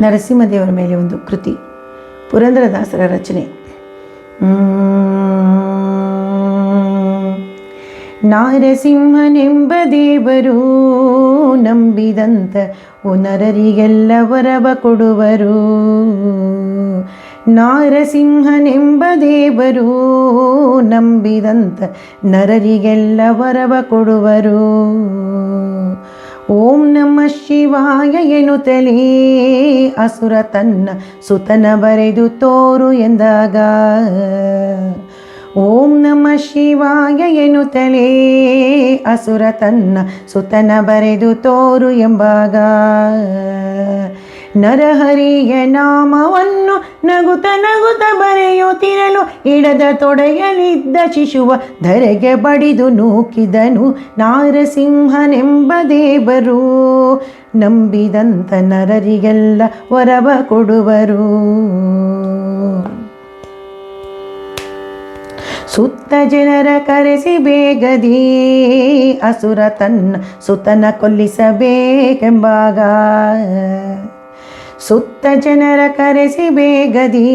ನರಸಿಂಹದೇವರ ಮೇಲೆ ಒಂದು ಕೃತಿ. ಪುರಂದರದಾಸರ ರಚನೆ. ನಾರಸಿಂಹನೆಂಬ ದೇವರು ನಂಬಿದಂತ ಉನರರಿಗೆಲ್ಲ ವರವ ಕೊಡುವರು ನಾರಸಿಂಹನೆಂಬ ದೇವರು ನಂಬಿದಂತ ನರರಿಗೆಲ್ಲ ವರವ ಕೊಡುವರು ಓಂ ನಮ ಶಿವಾಯ ಎನ್ನುತ್ತಲೇ ಅಸುರ ತನ್ನ ಸುತನ ಬರೆದು ತೋರು ಎಂದಾಗ. ಓಂ ನಮ ಶಿವಾಯ ಎನ್ನುತ್ತಲೇ ಅಸುರ ತನ್ನ ಸುತನ ಬರೆದು ತೋರು ಎಂಬಾಗ. ನರಹರಿಯ ನಾಮವನ್ನು ನಗುತ ನಗುತ ಬರೆಯುತ್ತಿರಲು ಇಡದ ತೊಡೆಯಲಿದ್ದ ಶಿಶುವ ಧರೆಗೆ ಬಡಿದು ನೂಕಿದನು ನಾರಸಿಂಹನೆಂಬ ದೇವರು. ನಂಬಿದಂತ ನರರಿಗೆಲ್ಲ ವರವ ಕೊಡುವರು. ಸುತ್ತ ಜನರ ಕರೆಸಿ ಬೇಗದಿ, ಅಸುರ ತನ್ನ ಸುತನ ಕೊಲ್ಲಿಸಬೇಕೆಂಬಾಗ. ಸುತ್ತ ಜನರ ಕರೆಸಿ ಬೇಗದಿ,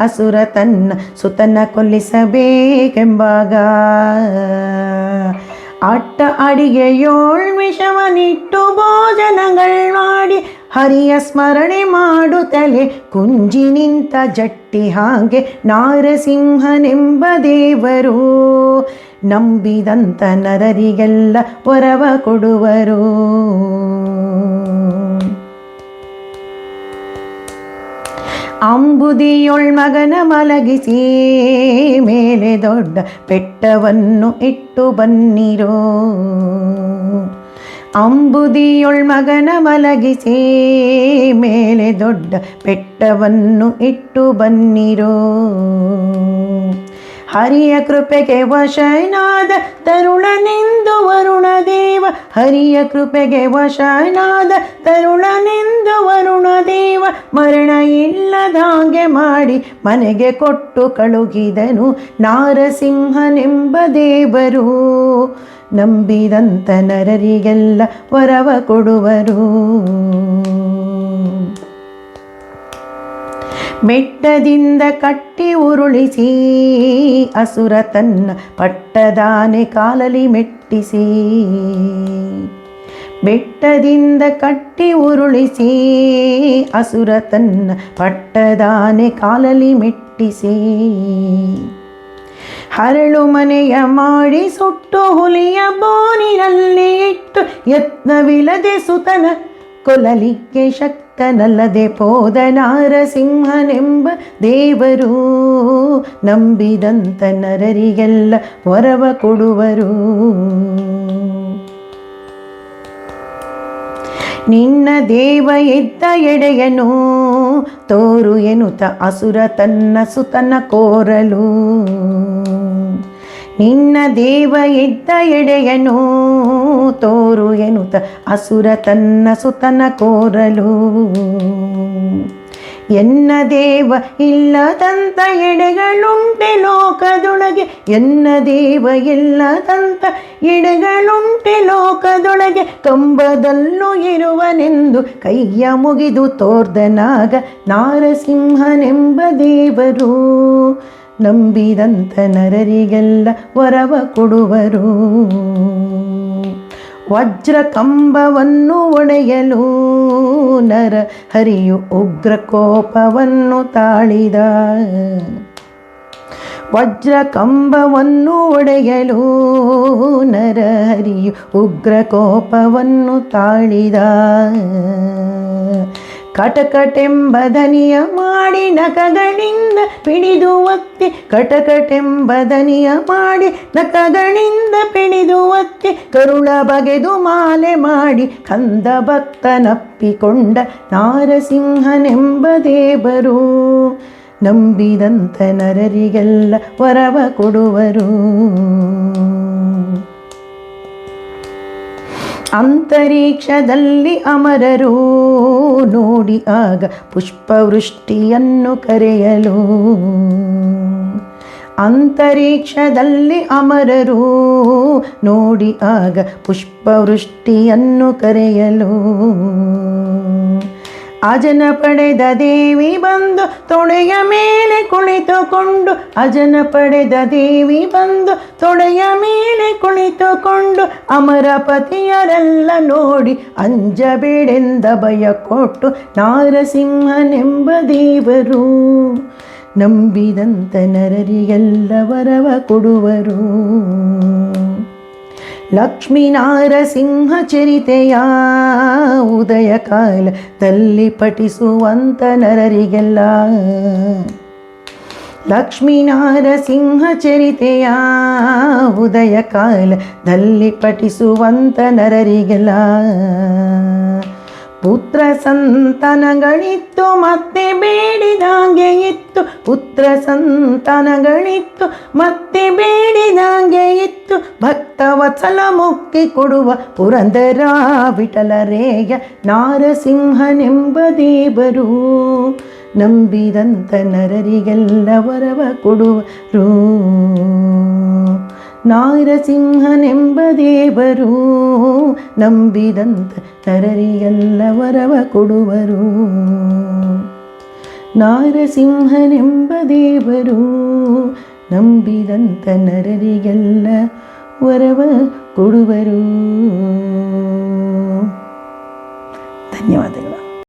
ಅಸುರ ತನ್ನ ಸುತನ ಕೊಲ್ಲಿಸಬೇಕೆಂಬಾಗ. ಅಟ್ಟ ಅಡಿಗೆ ಏಳ್ ವಿಷವನಿಟ್ಟು ಭೋಜನಗಳ್ ಮಾಡಿ, ಹರಿಯ ಸ್ಮರಣೆ ಮಾಡುತ್ತಲೇ ಕುಂಜಿ ನಿಂತ ಜಟ್ಟಿ ಹಾಗೆ ನಾರಸಿಂಹನೆಂಬ ದೇವರು. ನಂಬಿದಂತ ನರರಿಗೆಲ್ಲ ವರವ ಕೊಡುವರು. ಅಂಬುದಿಯೊಳ್ ಮಗನ ಮಲಗಿಸಿ ಮೇಲೆ ದೊಡ್ಡ ಪೆಟ್ಟವನ್ನು ಇಟ್ಟು ಬನ್ನಿರೋ. ಅಂಬುದಿಯೊಳ್ ಮಗನ ಮಲಗಿಸಿ ಮೇಲೆ ದೊಡ್ಡ ಪೆಟ್ಟವನ್ನು ಇಟ್ಟು ಬನ್ನಿರೋ. ಹರಿಯ ಕೃಪೆಗೆ ವಶನಾದ ತರುಣನೆಂದು ವರುಣ ದೇವ ಹರಿಯ ಕೃಪೆಗೆ ವಶನಾದ ದೇವ ಮರಣ ಇಲ್ಲದಾಗೆ ಮಾಡಿ ಮನೆಗೆ ಕೊಟ್ಟು ಕಳುಗಿದನು ನಾರಸಿಂಹನೆಂಬ ದೇವರು. ನಂಬಿದಂತ ನರರಿಗೆಲ್ಲ ವರವ ಕೊಡುವರು. ಮೆಟ್ಟದಿಂದ ಕಟ್ಟಿ ಉರುಳಿಸಿ ಅಸುರ ತನ್ನ ಪಟ್ಟದಾನೆ ಕಾಲಲಿ ಮೆಟ್ಟಿಸಿ. ಬೆಟ್ಟದಿಂದ ಕಟ್ಟಿ ಉರುಳಿಸಿ, ಅಸುರ ತನ್ನ ಪಟ್ಟದಾನೆ ಕಾಲಲಿ ಮೆಟ್ಟಿಸಿ. ಹರಳು ಮನೆಯ ಮಾಡಿ ಸುಟ್ಟು ಹುಲಿಯ ಬೋನಿನಲ್ಲಿ ಇಟ್ಟು ಯತ್ನವಿಲ್ಲದೆ ಸುತನ ಕೊಲಲಿಕ್ಕೆ ಶಕ್ತನಲ್ಲದೆ ಪೋದ ನಾರಸಿಂಹನೆಂಬ ದೇವರು ನಂಬಿದಂತ ನರರಿಗೆಲ್ಲ ವರವ ಕೊಡುವರು. ನಿನ್ನ ದೇವ ಎದ್ದ ಎಡೆಯನು ತೋರು ಎನುತ ಅಸುರ ತನ್ನ ಸುತನ ಕೋರಲು. ನಿನ್ನ ದೇವ ಎದ್ದ ಎಡೆಯನು ತೋರು ಎನುತ ಅಸುರ ತನ್ನ ಸುತನ ಕೋರಲು. ಎನ್ನ ದೇವ ಇಲ್ಲದಂತ ಎಡೆಗಳುಂಟೆ ಲೋಕದೊಳಗೆ, ಎನ್ನ ದೇವ ಇಲ್ಲದಂತ ಎಡೆಗಳುಂಟೆ ಲೋಕದೊಳಗೆ, ಕಂಬದಲ್ಲೂ ಇರುವನೆಂದು ಕೈಯ ಮುಗಿದು ತೋರ್ದನಾಗ ನಾರಸಿಂಹನೆಂಬ ದೇವರು. ನಂಬಿದಂತ ನರರಿಗೆಲ್ಲ ವರವ ಕೊಡುವರು. ವಜ್ರ ಕಂಬವನ್ನು ಒಡೆಯಲು ನರ ಹರಿಯು ಉಗ್ರ ಕೋಪವನ್ನು ತಾಳಿದ. ವಜ್ರ ಕಂಬವನ್ನು ಒಡೆಯಲು ನರಹರಿಯು ಉಗ್ರ ಕೋಪವನ್ನು ತಾಳಿದ. ಕಟಕಟೆಂಬ ಧನಿಯ ಮಾಡಿ ನಕಗಳಿಂದ ಪಿಡಿದು ಒತ್ತಿ ಕಟಕಟೆಂಬ ಧನಿಯ ಮಾಡಿ ನಕಗಳಿಂದ ಪಿಡಿದು ಒತ್ತಿ, ಕರುಳ ಬಗೆದು ಮಾಲೆ ಮಾಡಿ ಕಂದ ಭಕ್ತನಪ್ಪಿಕೊಂಡ ನಾರಸಿಂಹನೆಂಬ ದೇವರು. ನಂಬಿದಂತ ನರರಿಗೆಲ್ಲ ವರವ ಕೊಡುವರು. ಅಂತರಿಕ್ಷದಲ್ಲಿ ಅಮರರು ನೋಡಿ ಆಗ ಪುಷ್ಪವೃಷ್ಟಿಯನ್ನು ಕರೆಯಲು. ಅಂತರಿಕ್ಷದಲ್ಲಿ ಅಮರರು ನೋಡಿ ಆಗ ಪುಷ್ಪವೃಷ್ಟಿಯನ್ನು ಕರೆಯಲು. ಅಜನ ಪಡೆದ ದೇವಿ ಬಂದು ತೊಡೆಯ ಮೇಲೆ ಕುಳಿತುಕೊಂಡು, ಅಜನ ಪಡೆದ ದೇವಿ ಬಂದು ತೊಡೆಯ ಮೇಲೆ ಕುಳಿತುಕೊಂಡು ಅಮರ ಪತಿಯರೆಲ್ಲ ನೋಡಿ ಅಂಜಬೇಡೆಂದ ಭಯ ಕೊಟ್ಟು ನಾರಸಿಂಹನೆಂಬ ದೇವರು ನಂಬಿದಂತ ನರರಿಗೆಲ್ಲ ವರವ ಕೊಡುವರು. ಲಕ್ಷ್ಮೀನಾರಸಿಂಹ ಚರಿತೆಯ ಉದಯ ಕಾಲದಲ್ಲಿ ಪಠಿಸುವಂತ ನರರಿಗೆಲ್ಲ. ಲಕ್ಷ್ಮೀನಾರಸಿಂಹ ಚರಿತೆಯ ಉದಯ ಕಾಲದಲ್ಲಿ ಪಠಿಸುವಂತ ನರರಿಗೆಲ್ಲ. ಪುತ್ರ ಸಂತಾನಗಳಿತ್ತು, ಮತ್ತೆ ಬೇಡಿದಾಗೆ ಇತ್ತು. ಪುತ್ರ ಸಂತಾನಗಳಿತ್ತು, ಮತ್ತೆ ಬೇಡಿದಾಗೆ ಇತ್ತು. ಭಕ್ತ ವಚಲ ಮುಕ್ಕಿ ಕೊಡುವ ಪುರಂದರ ವಿಠಲರೇಯ ನಾರಸಿಂಹನೆಂಬ ದೇವರು. ನಂಬಿದಂತ ನರರಿಗೆಲ್ಲ ವರವ ಕೊಡುವರು. ನಾರಸಿಂಹನೆಂಬ ದೇವರು ನಂಬಿದಂತ ನರರಿಗೆಲ್ಲ ವರವ ಕೊಡುವರು. ನಾರಸಿಂಹನೆಂಬ ದೇವರು ನಂಬಿದಂತ ನರರಿಗೆಲ್ಲ ವರವ ಕೊಡುವರು. ಧನ್ಯವಾದಗಳು.